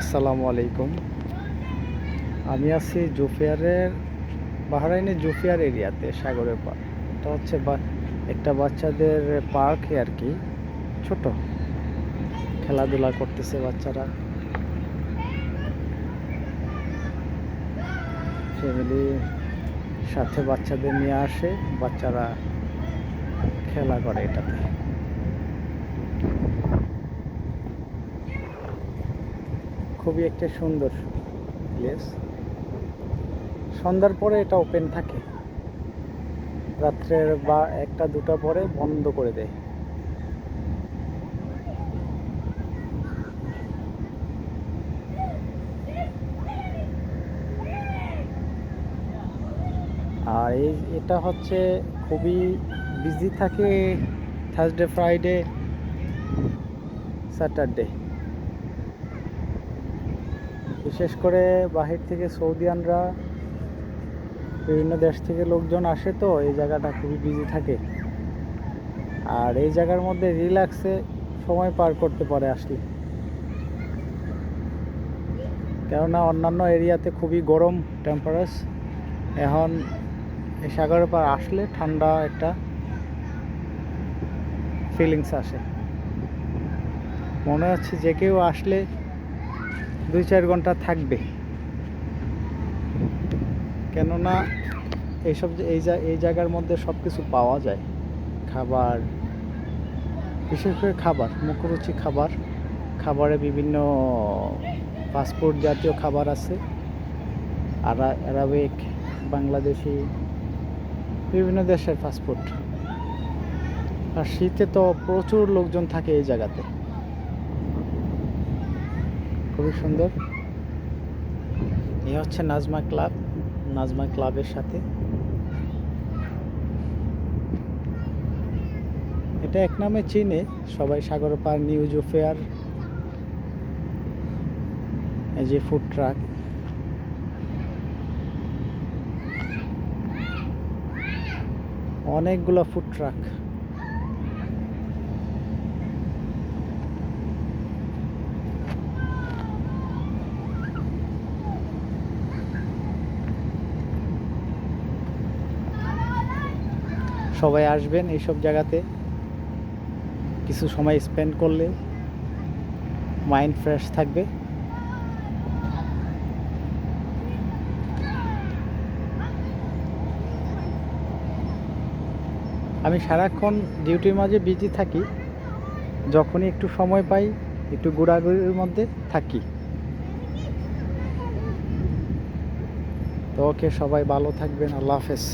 আসসালামু আলাইকুম। আমি আছি জুফিয়ারের বাহরাইনের জুফিয়ার এরিয়াতে, সাগরের পার এটা হচ্ছে একটা বাচ্চাদের পার্ক আর কি, ছোট। খেলাধুলা করতেছে বাচ্চারা। ফ্যামিলি সাথে বাচ্চাদের নিয়ে আসে, বাচ্চারা খেলা করে এটাতে। খুবই একটা সুন্দর প্লেস সন্ধ্যার পরে এটা ওপেন থাকে। রাত্রের বা একটা, দুটা পরে বন্ধ করে দেয়। আর এই, এটা হচ্ছে খুবই বিজি থাকে থার্সডে ফ্রাইডে স্যাটারডে বিশেষ করে বাহির থেকে সৌদিয়ানরা, বিভিন্ন দেশ থেকে লোকজন আসে তো, এই জায়গাটা খুবই বিজি থাকে। আর এই জায়গার মধ্যে রিল্যাক্সে সময় পার করতে পারে আসলে। কেননা অন্যান্য এরিয়াতে খুবই গরম টেম্পারেচার এখন এই সাগরের পার আসলে ঠান্ডা একটা ফিলিংস আসে। মনে হচ্ছে যে কেউ আসলে দুই চার ঘণ্টা থাকবে। কেননা এইসব যে- এই এই জায়গার মধ্যে সব কিছু পাওয়া যায়। খাবার, বিশেষ করে খাবার, মুখরুচি খাবার, খাবারে বিভিন্ন ফাস্টফুড জাতীয় খাবার আছে। আরা অ্যারাবিক বাংলাদেশি, বিভিন্ন দেশের ফাস্টফুড আর শীতে তো প্রচুর লোকজন থাকে এই জায়গাতে। খুবই সুন্দর। এ হচ্ছে নাজমা ক্লাব, নাজমা ক্লাবের সাথে। এটা এক নামে চিনে সবাই, সাগর পার, নিউজ ফেয়ার এই যে ফুড ট্রাক অনেকগুলো ফুড ট্রাক সবাই আসবেন এইসব জায়গাতে। কিছু সময় স্পেন্ড করলে মাইন্ড ফ্রেশ থাকবে। আমি সারাক্ষণ ডিউটির মাঝে বিজি থাকি। যখনই একটু সময় পাই, একটু ঘোরাঘুরির মধ্যে থাকি। তো ওকে সবাই ভালো থাকবেন, আল্লাহ হাফেজ।